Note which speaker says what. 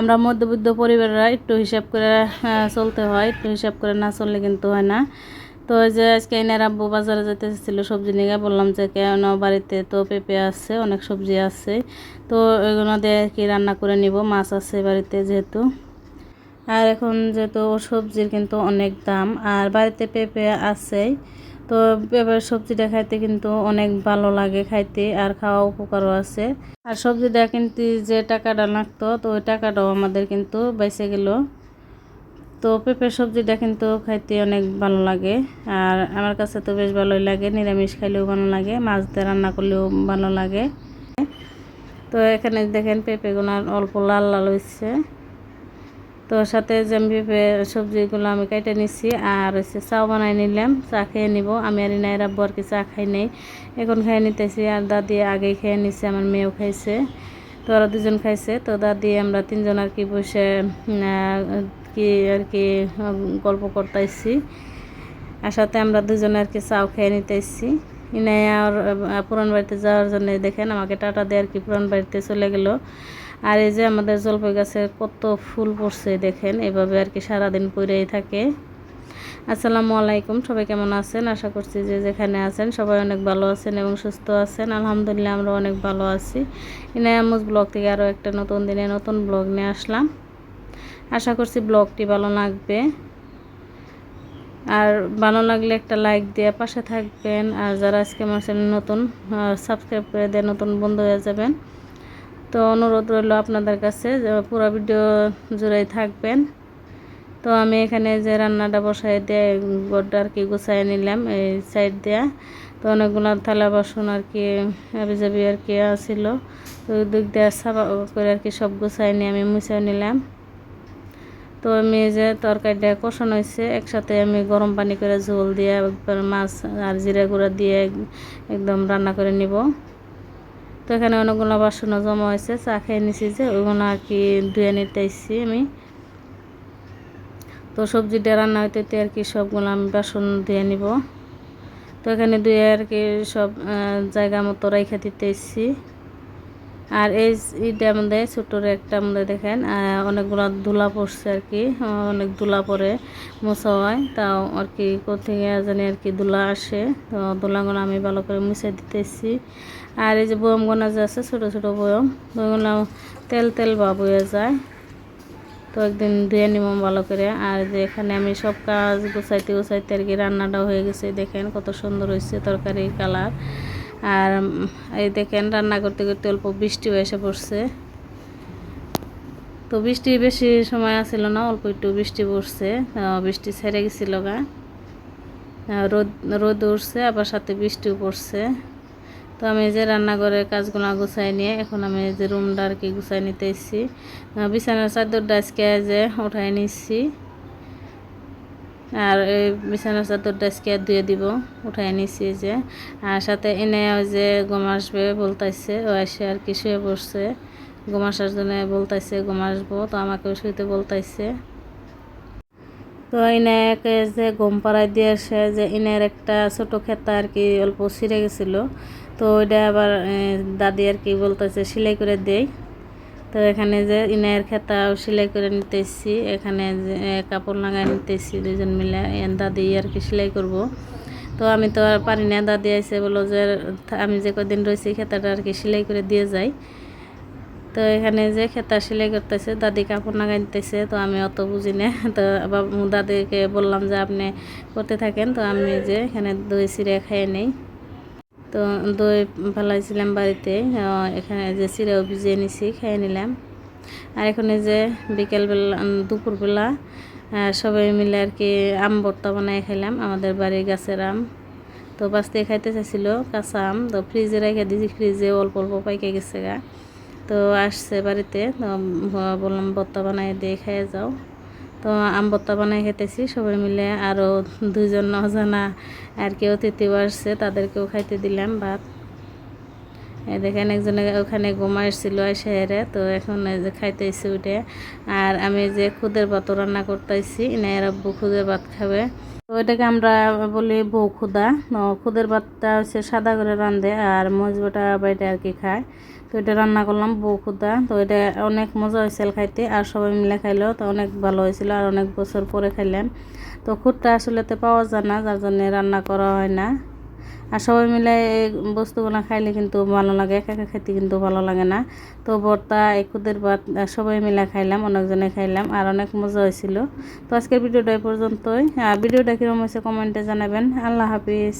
Speaker 1: আমরা মধ্যবিত্ত পরিবাররা একটু হিসাব করে চলতে হয়, একটু হিসাব করে না চললে কিন্তু হয় না। তো ওই যে আজকে এনার আব্বু বাজারে যেতে ছিল সবজি নিয়ে, বললাম যে কেন বাড়িতে তো পেঁপে আছে, অনেক সবজি আছে। তো ওইগুলো দিয়ে কি রান্না করে নিব, মাছ আছে বাড়িতে যেহেতু। আর এখন যেহেতু সবজির কিন্তু অনেক দাম, আর বাড়িতে পেঁপে আছেই। তো পেঁপের সবজিটা খাইতে কিন্তু অনেক ভালো লাগে খাইতে, আর খাওয়া উপকারও আছে। আর সবজিটা কিন্তু যে টাকাটা লাগতো, তো ওই টাকাটাও আমাদের কিন্তু বেঁচে গেল। তো পেঁপের সবজিটা কিন্তু খাইতে অনেক ভালো লাগে, আর আমার কাছে তো বেশ ভালোই লাগে। নিরামিষ খাইলেও ভালো লাগে, মাছ দিয়ে রান্না করলেও ভালো লাগে। তো এখানে দেখেন পেঁপেগুলো অল্প লাল লাল হয়েছে তো সাথে পেঁপে সবজিগুলো আমি কেটে নিচ্ছি আর হচ্ছে চাও বানাই নিলাম, চা খেয়ে নিব। আমি আর ইনাই রাব্বু আর কি চা খাই নেই। এখন খেয়ে নিতেছি আর দাদি আগে খেয়ে নিচ্ছে আমার মেয়েও খাইছে। তো ওরা দুজন খাইছে। তো দাদি, আমরা তিনজন আর কি বসে কি আর কি গল্প করতেছি আর সাথে আমরা দুজনে আর কি চাও খেয়ে নিতেছি। ইনাই আর পুরান বাড়িতে যাওয়ার জন্য দেখেন আমাকে টাটা দিয়ে আর কি পুরান বাড়িতে চলে গেল। আর এই যে আমাদের জলপাই গাছে কত ফুল পড়ছে দেখেন, এভাবে আর কি সারাদিন পড়েই থাকে। আসসালামু আলাইকুম, সবাই কেমন আছেন? আশা করছি যে যেখানে আছেন সবাই অনেক ভালো আছেন এবং সুস্থ আছেন। আলহামদুলিল্লাহ আমরা অনেক ভালো আছি। ইনায়ামুজ ব্লগ থেকে আরও একটা নতুন দিনে নতুন ব্লগ নিয়ে আসলাম। আশা করছি ব্লগটি ভালো লাগবে। আর ভালো লাগলে একটা লাইক দিয়ে পাশে থাকবেন। আর যারা আজকে আমার চ্যানেল নতুন সাবস্ক্রাইব করে দিয়ে নতুন বন্ধু হয়ে যাবেন তো অনুরোধ রইল আপনাদের কাছে পুরো ভিডিও জুড়েই থাকবেন। তো আমি এখানে যে রান্নাটা বসাই দিয়ে গোডটা আর কি গুছাই নিলাম এই সাইড দেয়া। তো অনেকগুলো থালা বাসন আর কি, আবিজাবি আর কি আছিল। তো দিক দিয়ে সাফা করে আর কি সব গুছাই নিয়ে আমি মুছাই নিলাম। তো আমি যে তরকারিটা কষানো হয়েছে একসাথে আমি গরম পানি করে ঝোল দিয়ে একবার মাছ আর জিরা গুঁড়া দিয়ে একদম রান্না করে নিব। তো এখানে অনেকগুলো বাসনও জমা হয়েছে, চা খেয়ে নিছি যে, ওইগুলো আর কি ধুয়ে নিতেছি আমি। তো সবজিটা রান্না হইতে আর কি সবগুলো আমি বাসন ধুয়ে নিব। তো এখানে ধুয়ে আর কি সব জায়গা মতো রেখে দিতেছি। আর এই ইটার মধ্যে ছোটোর একটা মধ্যে দেখেন অনেকগুলো ধুলা পড়ছে আর কি অনেক ধুলা পড়ে মোছা হয়, তাও আর কি কোথেকে জানি আর কি ধুলা আসে, তো ধুলাগুলো আমি ভালো করে মুছে দিতেছি। আর এই যে বয়মগুলো যে আছে, ছোটো ছোটো বয়ম ওইগুলো তেল তেল বা বয়ে যায়, তো একদিন ধুয়ে নিব ভালো করে। আর যে এখানে আমি সব কাজ গুছাইতে গুছাইতে আর কি রান্নাটাও হয়ে গেছে, দেখেন কত সুন্দর হয়েছে তরকারির কালার। আর এই দেখেন রান্না করতে করতে অল্প বৃষ্টিও এসে পড়ছে। তো বৃষ্টি বেশি সময় আসছিল না, অল্প একটু বৃষ্টি পড়ছে। বৃষ্টি ছেড়ে গেছিল গা। রোদ রোদ উঠছে, আবার সাথে বৃষ্টিও পড়ছে। তো আমি যে রান্নাঘরের কাজগুলো গুছাই নিয়ে, এখন আমি যে রুমটা আর কি গুছাই নিতে এসেছি বিছানার চাদরটা আজকে যে উঠাই নিচ্ছি আর এই বিছানার চাদরটা আজকে ধুয়ে দিব উঠাই নিছি যে। আর সাথে এনে ওই যে গম আসবে বলতাইছে, ও এসে আর কি শুয়ে পড়ছে। গম আসার জন্য বলতাইছে গম আসব, তো আমাকেও শুইতে বলতাইছে। তো ইনাকে যে গম পাড়ায় দিয়ে আসে যে ইনের একটা ছোট খেতা আর কি অল্প ছিঁড়ে গেছিল। তো ওইটা আবার দাদি আর কি বলতেছে সেলাই করে দেই। তো এখানে যে ইনায়ের খেতাও সেলাই করে নিতেছি, এখানে যে কাপড় লাগাই নিতেছি দুজন মিলে দাদি আর কি সেলাই করব। তো আমি তো আর পারি না, দাদি আইসে বলো যে, আমি যে কদিন রয়েছি খেতাটা আর কি সেলাই করে দিয়ে যাই। তো এখানে যে খেতা সেলাই করতেছে, দাদি কাপড় লাগাই নিতেছে, তো আমি অত বুঝি না। তো দাদিকে বললাম যে আপনি করতে থাকেন, তো আমি যে এখানে দই চিড়ে খেয়ে নেই। তো দই ফেলাইছিলাম বাড়িতে এখানে যে চিড়েও ভিজিয়ে নিছি, খেয়ে নিলাম। আর এখানে যে বিকেলবেলা দুপুরবেলা সবাই মিলে আর কি আম ভর্তা বানাই খেলাম আমাদের বাড়ির গাছের আম। তো বাঁচতে খাইতে চাইছিল কাঁচা আম, তো ফ্রিজে রেখে দিয়েছি, ফ্রিজে অল্প অল্প পাইকে গেছে গা। তো আসছে বাড়িতে, তো বললাম, ভর্তা বানাই দিয়ে খেয়ে যাও। তো আমবত্তা বানাই খেতেছি সবাই মিলে। আরও দুজন অজানা আর কেউ অতিথি আসছে, তাদেরকেও খাইতে দিলাম ভাত। দেখেন একজনে ওখানে ঘুমা এসেছিল শহরে তো এখন যে খাইতে এসে উঠে। আর আমি যে খুদের ভাত রান্না করতেছি না এরা খুদের ভাত খাবে। তো এটাকে আমরা বলি বউ খুদা খুদের ভাতটা হচ্ছে সাদা করে রান্ধে আর মজবাটা বাইটা আর কি খায়। তো এটা রান্না করলাম বউ খুদা তো এটা অনেক মজা হয়েছিল খাইতে আর সবাই মিলে খাইলো। তো অনেক ভালো হয়েছিল আর অনেক বছর পরে খাইলাম। তো খুদটা আসলে তো পাওয়া যায় না, যার জন্যে রান্না করা হয় না। আর সবাই মিলে এই বস্তুগুলো খাইলে কিন্তু ভালো লাগে, একা একা খেতে কিন্তু ভালো লাগে না। তো ভর্তা এই খুদের ভাত সবাই মিলে খাইলাম, অনেকজনে খাইলাম আর অনেক মজা হয়েছিল। তো আজকের ভিডিওটা এই পর্যন্তই। ভিডিওটা কীরকম হয়েছে কমেন্টে জানাবেন। আল্লাহ হাফিজ।